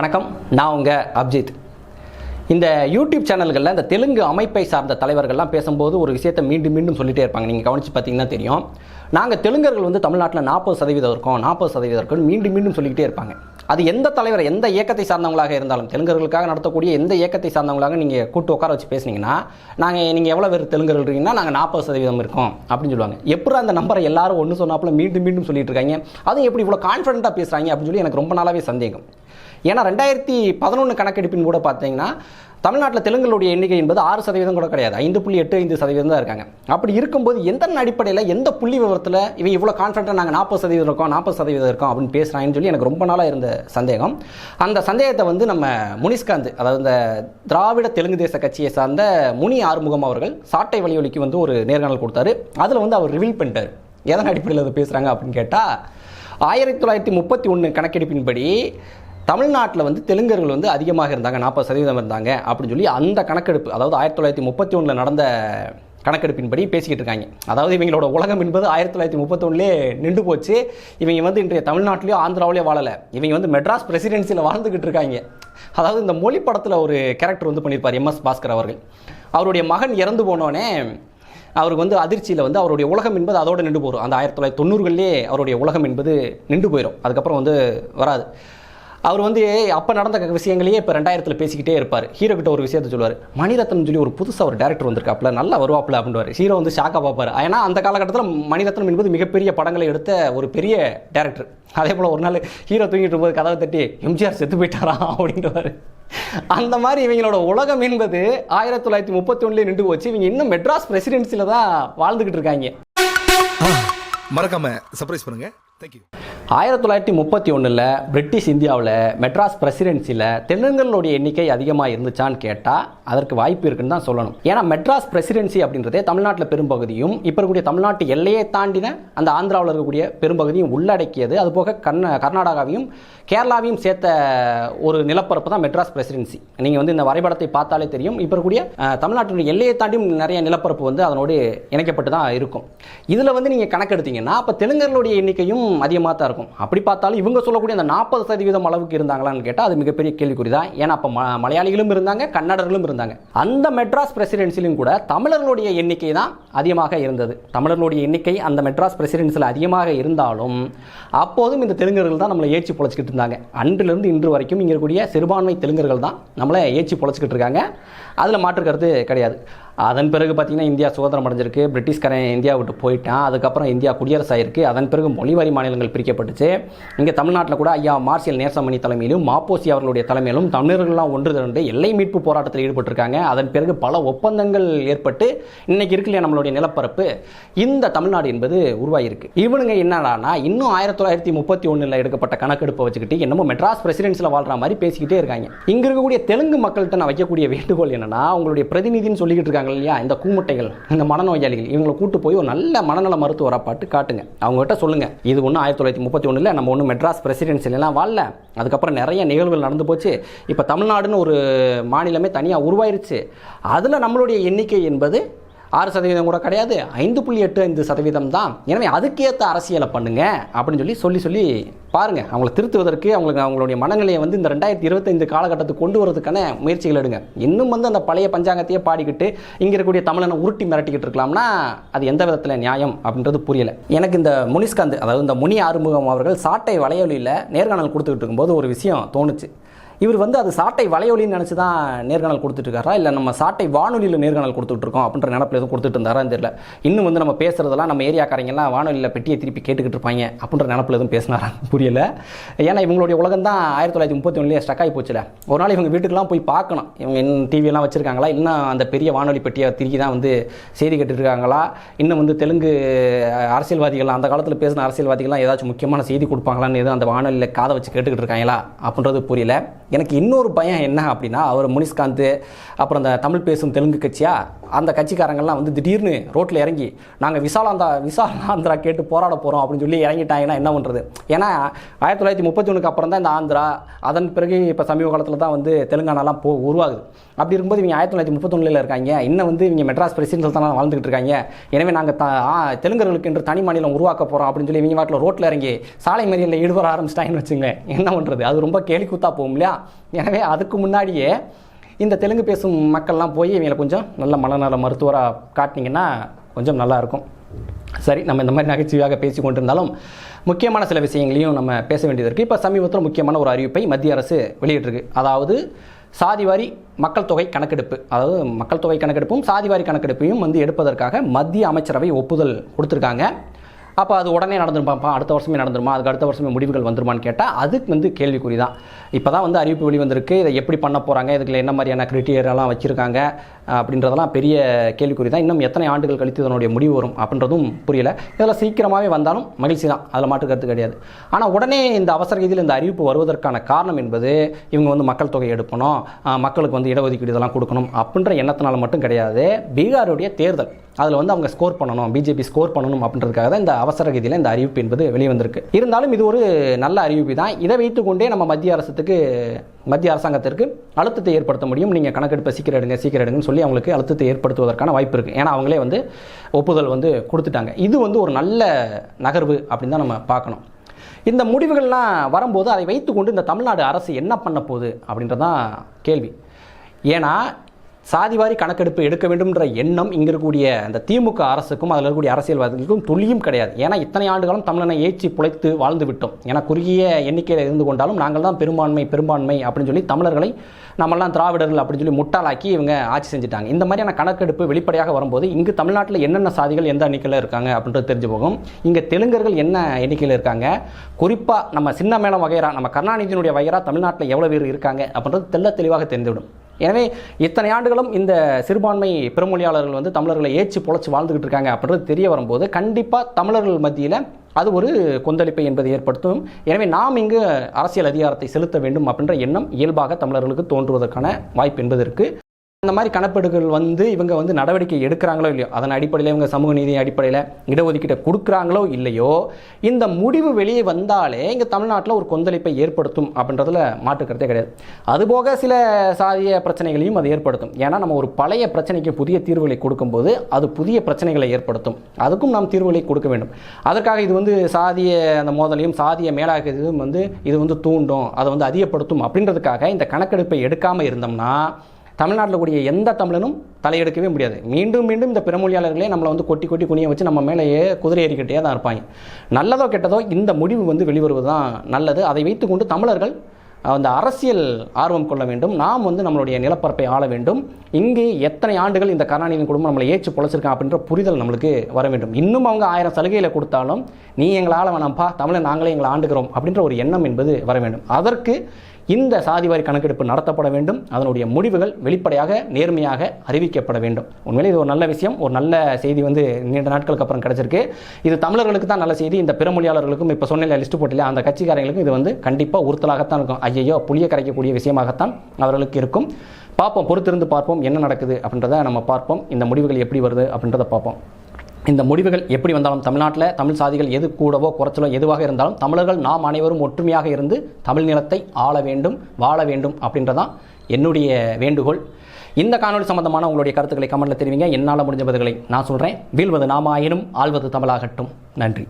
வணக்கம். நான் உங்கள் அப்ஜித். இந்த யூடியூப் சேனல்களில் இந்த தெலுங்கு அமைப்பை சார்ந்த தலைவர்கள்லாம் பேசும்போது ஒரு விஷயத்தை மீண்டும் மீண்டும் சொல்லிகிட்டே இருப்பாங்க. நீங்கள் கவனித்து பார்த்தீங்கன்னா தெரியும். நாங்கள் தெலுங்கர்கள் வந்து தமிழ்நாட்டில் நாற்பது சதவீதம் இருக்கோம் நாற்பது சதவீதம் இருக்கோம் மீண்டும் மீண்டும் சொல்லிக்கிட்டே இருப்பாங்க. அது எந்த தலைவர் எந்த இயக்கத்தை சார்ந்தவங்களாக இருந்தாலும் தெலுங்கர்களுக்காக நடத்தக்கூடிய எந்த இயக்கத்தை சார்ந்தவங்களாக நீங்கள் கூட்டு உட்கார வச்சு பேசுனீங்கன்னா நாங்கள் நீங்கள் எவ்வளோ பேர் தெலுங்கர்கள் இருக்கீங்கன்னா நாங்கள் நாற்பது சதவீதம் இருக்கோம் அப்படின்னு சொல்லுவாங்க. எப்படி அந்த நம்பரை எல்லாரும் ஒன்று சொன்னாப்புல மீண்டும் மீண்டும் சொல்லிட்டு இருக்காங்க. அதுவும் எப்படி இவ்வளோ கான்ஃபிடண்ட்டாக பேசுகிறாங்க அப்படின்னு சொல்லி எனக்கு ரொம்ப நாளாகவே சந்தேகம். ஏன்னா ரெண்டாயிரத்தி பதினொன்று கணக்கெடுப்பின் கூட பார்த்தீங்கன்னா தமிழ்நாட்டில் தெலுங்குகளுடைய எண்ணிக்கை என்பது ஆறு சதவீதம் கூட கிடையாது. ஐந்து புள்ளி எட்டு ஐந்து சதவீதம் தான் இருக்காங்க. அப்படி இருக்கும்போது எந்த அடிப்படையில் எந்த புள்ளி விவரத்தில் இவன் இவ்வளோ கான்ஃபிடண்ட்டாக நாங்கள் நாற்பது சதவீதம் இருக்கோம் நாற்பது சதவீதம் இருக்கோம் அப்படின்னு பேசுகிறாங்கன்னு சொல்லி எனக்கு ரொம்ப நாளாக இருந்த சந்தேகம். அந்த சந்தேகத்தை வந்து நம்ம முனிஸ்காந்த் அதாவது இந்த திராவிட தெலுங்கு தேச கட்சியை சார்ந்த முனி ஆறுமுகம் அவர்கள் சாட்டை வழியொலிக்கு வந்து ஒரு நேர்காணல் கொடுத்தாரு. அதில் வந்து அவர் ரிவீல் பண்ணிட்டார். எதன் அடிப்படையில் அதை பேசுகிறாங்க அப்படின்னு கேட்டால் ஆயிரத்தி தொள்ளாயிரத்தி முப்பத்தி ஒன்று கணக்கெடுப்பின்படி தமிழ்நாட்டில் வந்து தெலுங்கர்கள் வந்து அதிகமாக இருந்தாங்க நாற்பது சதவீதம் இருந்தாங்க அப்படின்னு சொல்லி அந்த கணக்கெடுப்பு அதாவது ஆயிரத்தி தொள்ளாயிரத்தி முப்பத்தி ஒன்றில் நடந்த கணக்கெடுப்பின்படி பேசிக்கிட்டு இருக்காங்க. அதாவது இவங்களோட உலகம் என்பது ஆயிரத்தி தொள்ளாயிரத்தி முப்பத்தொன்னுலேயே நின்று போச்சு. இவங்க வந்து இன்றைய தமிழ்நாட்டிலேயோ ஆந்திராவிலேயோ வாழலை. இவங்க வந்து மெட்ராஸ் பிரசிடென்சியில் வாழ்ந்துக்கிட்டு இருக்காங்க. அதாவது இந்த மொழி படத்தில் ஒரு கேரக்டர் வந்து பண்ணியிருப்பார் எம்எஸ் பாஸ்கர் அவர்கள். அவருடைய மகன் இறந்து போனோடனே அவருக்கு வந்து அதிர்ச்சியில் வந்து அவருடைய உலகம் என்பது அதோடு நின்று போகும் அந்த ஆயிரத்தி தொள்ளாயிரத்தி தொண்ணூறுகள்லேயே அவருடைய உலகம் என்பது நின்று போயிடும் அதுக்கப்புறம் வந்து வராது. அவர் வந்து அப்போ நடந்த விஷயங்களையே இப்போ ரெண்டாயிரத்தில் பேசிக்கிட்டே இருப்பார். ஹீரோ கிட்ட ஒரு விஷயத்த சொல்லுவார். மணிரத்னம் சொல்லி ஒரு புதுசாக ஒரு டேரக்டர் வந்திருக்காப்புல நல்லா வருவாப்புல அப்படின்வார் ஹீரோ வந்து ஷாக்காக பார்ப்பார். ஏன்னா அந்த காலகட்டத்தில் மணிரத்னம் என்பது மிகப்பெரிய படங்களை எடுத்த ஒரு பெரிய டேரக்டர் அதே போல் ஒரு நாள் ஹீரோ தூங்கிட்டு இருக்கும்போது கதவை தட்டி எம்ஜிஆர் செத்து போயிட்டாரா? அப்படின்றவாரு அந்த மாதிரி இவங்களோட உலகம் என்பது ஆயிரத்தி தொள்ளாயிரத்தி முப்பத்தி ஒன்றுலேயே நின்று போச்சு. இவங்க இன்னும் மெட்ராஸ் பிரசிடென்சியில் தான் வாழ்ந்துக்கிட்டு இருக்காங்க. மறக்காம சர்ப்ரைஸ் பண்ணுங்க. தேங்க்யூ ஆயிரத்தி தொள்ளாயிரத்தி முப்பத்தி ஒன்றில் பிரிட்டிஷ் இந்தியாவில் மெட்ராஸ் பிரசிடென்சியில் தெலுங்கர்களுடைய எண்ணிக்கை அதிகமாக இருந்துச்சான்னு கேட்டால் அதற்கு வாய்ப்பு இருக்குன்னு தான் சொல்லணும். ஏன்னா மெட்ராஸ் பிரசிடென்சி அப்படின்றதே தமிழ்நாட்டில் பெரும்பகுதியும் இப்போ இருக்கக்கூடிய தமிழ்நாட்டு எல்லையை தாண்டின அந்த ஆந்திராவில் இருக்கக்கூடிய பெரும்பகுதியும் உள்ளடக்கியது. அதுபோக கர்ந கர்நாடகாவையும் கேரளாவையும் சேர்த்த ஒரு நிலப்பரப்பு தான் மெட்ராஸ் பிரசிடென்சி. நீங்கள் வந்து இந்த வரைபடத்தை பார்த்தாலே தெரியும். இப்போ இருக்கக்கூடிய தமிழ்நாட்டினுடைய எல்லையை தாண்டியும் நிறைய நிலப்பரப்பு வந்து அதனோடு இணைக்கப்பட்டு தான் இருக்கும். இதில் வந்து நீங்கள் கணக்கெடுத்தீங்கன்னா அப்போ தெலுங்கர்களுடைய எண்ணிக்கையும் அதிகமாக தான் இருக்கும். அப்படி பார்த்தாலும் இவங்க சொல்லக்கூடிய அந்த நாற்பது சதவீதம் அளவுக்கு இருந்தாங்களான்னு கேட்டால் அது மிகப்பெரிய கேள்விக்குறி தான் ஏன்னா அப்போ மலையாளிகளும் இருந்தாங்க கன்னடர்களும் இருந்தாங்க. அந்த மெட்ராஸ் பிரசிடென்சிலும் கூட தமிழர்களுடைய எண்ணிக்கை தான் அதிகமாக இருந்தது. தமிழர்களுடைய எண்ணிக்கை அந்த மெட்ராஸ் பிரசிடென்சியில் அதிகமாக இருந்தாலும் அப்போதும் இந்த தெலுங்கர்கள் தான் நம்மளை ஏற்றி பொழைச்சிக்கிட்டு இருந்தாங்க. அன்றிலிருந்து இன்று வரைக்கும் இங்கே இருக்கக்கூடிய சிறுபான்மை தெலுங்கர்கள் தான் நம்மளை ஏற்றி பொழைச்சிக்கிட்டு இருக்காங்க. அதில் மாற்று கருத்து கிடையாது. அதன் பிறகு பார்த்தீங்கன்னா இந்தியா சுதந்திரம் அடைஞ்சிருக்கு. பிரிட்டிஷ்காரன் இந்தியா விட்டு போயிட்டான். அதுக்கப்புறம் இந்தியா குடியரசு ஆயிருக்கு. அதன் பிறகு மொழிவாரி மாநிலங்கள் பிரிக்கப்பட்டுச்சு. இங்கே தமிழ்நாட்டில் கூட ஐயா மார்சியல் நேசமணி தலைமையிலும் மாப்போசி அவர்களுடைய தலைமையிலும் தமிழர்கள்லாம் ஒன்று திரண்டு எல்லை மீட்பு போராட்டத்தில் ஈடுபட்டிருக்காங்க. அதன் பிறகு பல ஒப்பந்தங்கள் ஏற்பட்டு இன்னைக்கு இருக்கு இல்லையா நம்மளுடைய நிலப்பரப்பு? இந்த தமிழ்நாடு என்பது உருவாகியிருக்கு. இவனுங்க என்னடானா இன்னும் ஆயிரத்தி தொள்ளாயிரத்தி முப்பத்தி ஒன்றில் எடுக்கப்பட்ட கணக்கெடுப்பை வச்சுக்கிட்டு என்னமோ மெட்ராஸ் பிரசிடென்சியில் வாழ்ற மாதிரி பேசிக்கிட்டே இருக்காங்க. இங்க இருக்கக்கூடிய தெலுங்கு மக்கள்கிட்ட நான் வைக்கக்கூடிய வேண்டுகோள் என்னன்னா உங்களுடைய பிரதிநிதின்னு சொல்லிக்கிட்டு இருக்காங்க இல்லையா? இந்த கூமுட்டைகள் இந்த மனநோயாளிகள் இவங்களை கூட்டு போய் ஒரு நல்ல மனநல மருத்துவரை பாட்டு காட்டுங்க. அவங்ககிட்ட சொல்லுங்க. இது ஒன்றும் ஆயிரத்தி தொள்ளாயிரத்தி முப்பத்தி ஒன்றில் நம்ம ஒன்றும் மெட்ராஸ் பிரசிடென்சிலாம் வாழல. அதுக்கப்புறம் நிறைய நிகழ்வுகள் நடந்து போச்சு. இப்போ தமிழ்நாடுன்னு ஒரு மாநிலமே தனியாக உருவாயிருச்சு. அதில் நம்மளுடைய எண்ணிக்கை என்பது ஆறு சதவீதம் கூட கிடையாது. ஐந்து புள்ளி எட்டு ஐந்து சதவீதம் தான். எனவே அதுக்கேற்ற அரசியலை பண்ணுங்க அப்படின்னு சொல்லி சொல்லி சொல்லி பாருங்க. அவங்களை திருத்துவதற்கு அவங்களுக்கு அவங்களுடைய மனநிலையை வந்து இந்த ரெண்டாயிரத்தி இருபத்தைந்து காலகட்டத்துக்கு கொண்டு வரதுக்கான முயற்சிகள் எடுங்க. இன்னும் வந்து அந்த பழைய பஞ்சாங்கத்தையே பாடிக்கிட்டு இங்கே இருக்கக்கூடிய தமிழனை உருட்டி மிரட்டிக்கிட்டு இருக்கலாம்னா அது எந்த விதத்தில் நியாயம் அப்படின்றது புரியல. எனக்கு இந்த முனிஸ்காந்த் அதாவது இந்த முனி ஆறுமுகம் அவர்கள் சாட்டை வலையொலியில் நேர்காணல் கொடுத்துக்கிட்டு இருக்கும்போது ஒரு விஷயம் தோணுச்சு. இவர் வந்து அது சாட்டை வலையொலின்னு நினச்சி தான் நேர்காணல் கொடுத்துட்டு இருக்காரா இல்லை நம்ம சாட்டை வானொலியில் நேர்காணல் கொடுத்துட்ருக்கோம் அப்படின்ற நினப்பில் எதுவும் கொடுத்துட்டு இருந்தாரான்னு தெரியல. இன்னும் வந்து நம்ம பேசுகிறதெல்லாம் நம்ம ஏரியாக்காரங்கெல்லாம் வானொலியில் பெட்டியை திருப்பி கேட்டுக்கிட்டு இருப்பாங்க அப்படின்ற நினப்பில் எதுவும் பேசினாரா? புரியல. ஏன்னா இவங்களுடைய உலகம் தான் ஆயிரத்தி தொள்ளாயிரத்தி முப்பத்தி ஒன்றுலேயே ஸ்டக் ஆகி போச்சுல. ஒரு நாள் இவங்க வீட்டுக்கெல்லாம் போய் பார்க்கணும். இவங்க இன்னும் டிவியெல்லாம் வச்சுருக்காங்களா? இன்னும் அந்த பெரிய வானொலி பெட்டியை திருக்கி தான் வந்து செய்தி கேட்டுருக்காங்களா இருக்காங்களா இன்னும் வந்து தெலுங்கு அரசியல்வாதிகள் அந்த காலத்தில் பேசின அரசியல்வாதிகள்லாம் ஏதாச்சும் முக்கியமான செய்தி கொடுப்பாங்களான்னு எதுவும் அந்த வானொலியில் காதை வச்சு கேட்டுக்கிட்டு இருக்காங்களா அப்படின்றது புரியல. எனக்கு இன்னொரு பயம் என்ன அப்படின்னா அவர் முனிஸ்காந்த் அப்புறம் அந்த தமிழ் பேசும் தெலுங்கு கட்சியா? அந்த கட்சிக்காரங்கள்லாம் வந்து திடீர்னு ரோட்டில் இறங்கி நாங்கள் விசாலாந்தா விசாலாந்திரா கேட்டு போராட போகிறோம் அப்படின்னு சொல்லி இறங்கிட்டாங்கன்னா என்ன பண்ணுறது ஏன்னா ஆயிரத்தி தொள்ளாயிரத்தி முப்பத்தி ஒன்றுக்கு அப்புறம் தான் இந்த ஆந்திரா அதன் பிறகு இப்போ சமீப காலத்தில் தான் வந்து தெலுங்கானாலாம் போ உருவாகுது. அப்படி இருக்கும்போது இவங்க ஆயிரத்தி தொள்ளாயிரத்தி முப்பத்தொன்னில் இருக்காங்க. இன்னும் வந்து இவங்க மெட்ராஸ் பிரசிடென்சில் தான் வாழ்ந்துகிட்டு இருக்காங்க. எனவே நாங்கள் த தெலுங்கர்களுக்கு என்று தனி மாநிலம் உருவாக்க போகிறோம் அப்படின்னு சொல்லி இவங்க வாட்டில் ரோட்டில் இறங்கி சாலை மறியலில் ஈடுபட ஆரம்பிச்சிட்டாங்கன்னு வச்சுங்க என்ன பண்ணுறது அது ரொம்ப கேலிக்கூத்தாக போகும் இல்லையா? எனவே அதுக்கு முன்னாடியே இந்த தெலுங்கு பேசும் மக்கள்லாம் போய் இவங்களை கொஞ்சம் நல்ல மனநல மருத்துவராக காட்டினீங்கன்னா கொஞ்சம் நல்லாயிருக்கும் சரி நம்ம இந்த மாதிரி நகைச்சுவையாக பேசி கொண்டிருந்தாலும் முக்கியமான சில விஷயங்களையும் நம்ம பேச வேண்டியது இருக்குது இப்போ சமீபத்தில் முக்கியமான ஒரு அறிவிப்பை மத்திய அரசு வெளியிட்டிருக்கு. அதாவது சாதிவாரி மக்கள் தொகை கணக்கெடுப்பு. அதாவது மக்கள் தொகை கணக்கெடுப்பும் சாதிவாரி கணக்கெடுப்பையும் வந்து எடுப்பதற்காக மத்திய அமைச்சரவை ஒப்புதல் கொடுத்துருக்காங்க. அப்போ அது உடனே நடந்துருப்பாப்பா அடுத்த வருஷமே நடந்துருமா? அதுக்கு அடுத்த வருஷமே முடிவுகள் வந்துருமான்னு கேட்டால் அதுக்கு வந்து கேள்விக்குறி தான் இப்போ தான் வந்து அறிவிப்பு வெளிவந்திருக்கு. இதை எப்படி பண்ண போகிறாங்க இதுக்குள்ள என்ன மாதிரியான கிரிட்டீரியெல்லாம் வச்சுருக்காங்க? அப்படின்றதெல்லாம் பெரிய கேள்விக்குறி தான் இன்னும் எத்தனை ஆண்டுகள் கழித்து இதனுடைய முடிவு வரும் அப்படின்றதும் புரியல. இதில் சீக்கிரமாகவே வந்தாலும் மகிழ்ச்சி தான் அதில் மாற்று கருத்து கிடையாது. ஆனால் உடனே இந்த அவசர ரீதியில் இந்த அறிவிப்பு வருவதற்கான காரணம் என்பது இவங்க வந்து மக்கள் தொகை எடுக்கணும். மக்களுக்கு வந்து இடஒதுக்கீடு இதெல்லாம் கொடுக்கணும் அப்படின்ற எண்ணத்தினால மட்டும் கிடையாது. பீகாருடைய தேர்தல். அதில் வந்து அவங்க ஸ்கோர் பண்ணணும் பிஜேபி ஸ்கோர் பண்ணணும் அப்படின்றதுக்காக தான் இந்த அவசர கதியில் இந்த அறிவிப்பு என்பது வெளிவந்திருக்கு. இருந்தாலும் இது ஒரு நல்ல அறிவிப்பு தான். இதை வைத்துக்கொண்டே நம்ம மத்திய அரசுக்கு மத்திய அரசாங்கத்திற்கு அழுத்தத்தை ஏற்படுத்த முடியும். நீங்கள் கணக்கெடுப்பை சீக்கிரம் எடுங்க சீக்கிரம் எடுங்கன்னு சொல்லி அவங்களுக்கு அழுத்தத்தை ஏற்படுத்துவதற்கான வாய்ப்பு இருக்குது ஏன்னா அவங்களே வந்து ஒப்புதல் வந்து கொடுத்துட்டாங்க. இது வந்து ஒரு நல்ல நகர்வு அப்படின்னு தான் நம்ம பார்க்கணும். இந்த முடிவுகள்லாம் வரும்போது அதை வைத்துக்கொண்டு இந்த தமிழ்நாடு அரசு என்ன பண்ண போகுது அப்படின்றதான் கேள்வி. ஏன்னா சாதிவாரி கணக்கெடுப்பு எடுக்க வேண்டும்ன்ற எண்ணம் இங்கே இருக்கக்கூடிய அந்த திமுக அரசுக்கும் அதில் இருக்கக்கூடிய அரசியல்வாதிகளுக்கும் துளியும் கிடையாது. ஏன்னா இத்தனை ஆண்டுகளும் தமிழனை ஏற்றி புழைத்து வாழ்ந்து விட்டோம். ஏன்னா குறுகிய எண்ணிக்கையில் இருந்து கொண்டாலும் நாங்கள் தான் பெரும்பான்மை பெரும்பான்மை அப்படின்னு சொல்லி தமிழர்களை நம்மெல்லாம் திராவிடர்கள் அப்படின்னு சொல்லி முட்டாளாக்கி இவங்க ஆட்சி செஞ்சுட்டாங்க. இந்த மாதிரியான கணக்கெடுப்பு வெளிப்படையாக வரும்போது இங்கு தமிழ்நாட்டில் என்னென்ன சாதிகள் எந்த எண்ணிக்கையில் இருக்காங்க அப்படின்றது தெரிஞ்சு போகும். இங்கே தெலுங்கர்கள் என்ன எண்ணிக்கையில் இருக்காங்க? குறிப்பாக நம்ம சின்ன மேளம் வகைரா நம்ம கருணாநிதியினுடைய வகைரா தமிழ்நாட்டில் எவ்வளோ பேர் இருக்காங்க அப்படின்றது தெல்ல தெளிவாக தெரிந்துவிடும். எனவே இத்தனை ஆண்டுகளும் இந்த சிறுபான்மை பெருமொழியாளர்கள் வந்து தமிழர்களை ஏச்சு பொழைச்சி வாழ்ந்துகிட்டு இருக்காங்க அப்படின்றது தெரிய வரும்போது கண்டிப்பாக தமிழர்கள் மத்தியில் அது ஒரு கொந்தளிப்பை என்பதை ஏற்படுத்தும். எனவே நாம் இங்கு அரசியல் அதிகாரத்தை செலுத்த வேண்டும் அப்படின்ற எண்ணம் இயல்பாக தமிழர்களுக்கு தோன்றுவதற்கான வாய்ப்பு என்பது இருக்குது அந்த மாதிரி கணப்பெடுகள் வந்து இவங்க வந்து நடவடிக்கை எடுக்கிறாங்களோ இல்லையோ அதன் அடிப்படையில் இவங்க சமூக நீதி அடிப்படையில் இடஒதுக்கீட்டை கொடுக்குறாங்களோ இல்லையோ இந்த முடிவு வெளியே வந்தாலே இங்கே தமிழ்நாட்டில் ஒரு கொந்தளிப்பை ஏற்படுத்தும் அப்படின்றதுல மாற்றுக்கிறதே கிடையாது. அதுபோக சில சாதிய பிரச்சனைகளையும் அது ஏற்படுத்தும். ஏன்னா நம்ம ஒரு பழைய பிரச்சனைக்கு புதிய தீர்வுகளை கொடுக்கும்போது அது புதிய பிரச்சனைகளை ஏற்படுத்தும். அதுக்கும் நாம் தீர்வுகளை கொடுக்க வேண்டும். அதற்காக இது வந்து சாதிய அந்த மோதலையும் சாதிய மேலாக இதுவும் வந்து இது வந்து தூண்டும் அதை வந்து அதிகப்படுத்தும் அப்படின்றதுக்காக இந்த கணக்கெடுப்பை எடுக்காமல் இருந்தோம்னா தமிழ்நாட்டில் கூடிய எந்த தமிழனும் தலையெடுக்கவே முடியாது. மீண்டும் மீண்டும் இந்த பிறமொழியாளர்களே நம்மளை வந்து கொட்டி கொட்டி குனிய வச்சு நம்ம மேலேயே குதிரை ஏறிக்கிட்டே தான் இருப்பாங்க. நல்லதோ கெட்டதோ இந்த முடிவு வந்து வெளிவருவது தான் நல்லது. அதை வைத்துக்கொண்டு தமிழர்கள் அந்த அரசியல் ஆர்வம் கொள்ள வேண்டும். நாம் வந்து நம்மளுடைய நிலப்பரப்பை ஆள வேண்டும். இங்கு எத்தனை ஆண்டுகள் இந்த கருணாநிதியின் குடும்பம் நம்மளை ஏற்று பொழைச்சிருக்கான் அப்படின்ற புரிதல் நம்மளுக்கு வர வேண்டும். இன்னும் அவங்க ஆயிரம் சலுகைகளை கொடுத்தாலும் நீ எங்களை ஆள வேணாம்ப்பா தமிழை நாங்களே எங்களை ஆண்டுகிறோம் அப்படின்ற ஒரு எண்ணம் என்பது வர வேண்டும். அதற்கு இந்த சாதிவாரி கணக்கெடுப்பு நடத்தப்பட வேண்டும். அதனுடைய முடிவுகள் வெளிப்படையாக நேர்மையாக அறிவிக்கப்பட வேண்டும். உண்மையிலே இது ஒரு நல்ல விஷயம். ஒரு நல்ல செய்தி வந்து நீண்ட நாட்களுக்கு அப்புறம் கிடைச்சிருக்கு. இது தமிழர்களுக்கு தான் நல்ல செய்தி. இந்த பிறமொழியாளர்களுக்கும் இப்போ சொன்ன லிஸ்ட் போட்டில அந்த கட்சிக்காரங்களுக்கும் இது வந்து கண்டிப்பாக உறுத்தலாகத்தான் இருக்கும். ஐயையோ புளிய கரைக்கக்கூடிய விஷயமாகத்தான் அவர்களுக்கு இருக்கும். பார்ப்போம் பொறுத்திருந்து பார்ப்போம் என்ன நடக்குது அப்படின்றத நம்ம பார்ப்போம். இந்த முடிவுகள் எப்படி வருது அப்படின்றத பார்ப்போம். இந்த முடிவுகள் எப்படி வந்தாலும் தமிழ்நாட்டில் தமிழ் சாதிகள் எது கூடவோ குறைச்சலோ எதுவாக இருந்தாலும் தமிழர்கள் நாம் அனைவரும் ஒற்றுமையாக இருந்து தமிழ் நிலத்தை ஆள வேண்டும் வாழ வேண்டும் அப்படின்றதான் என்னுடைய வேண்டுகோள். இந்த காணொலி சம்பந்தமான உங்களுடைய கருத்துக்களை கமெண்ட்டில் தெரிவிங்க. என்னால் முடிஞ்ச பதில்களை நான் சொல்கிறேன் வீழ்வது நாமாயினும் ஆள்வது தமிழாகட்டும். நன்றி.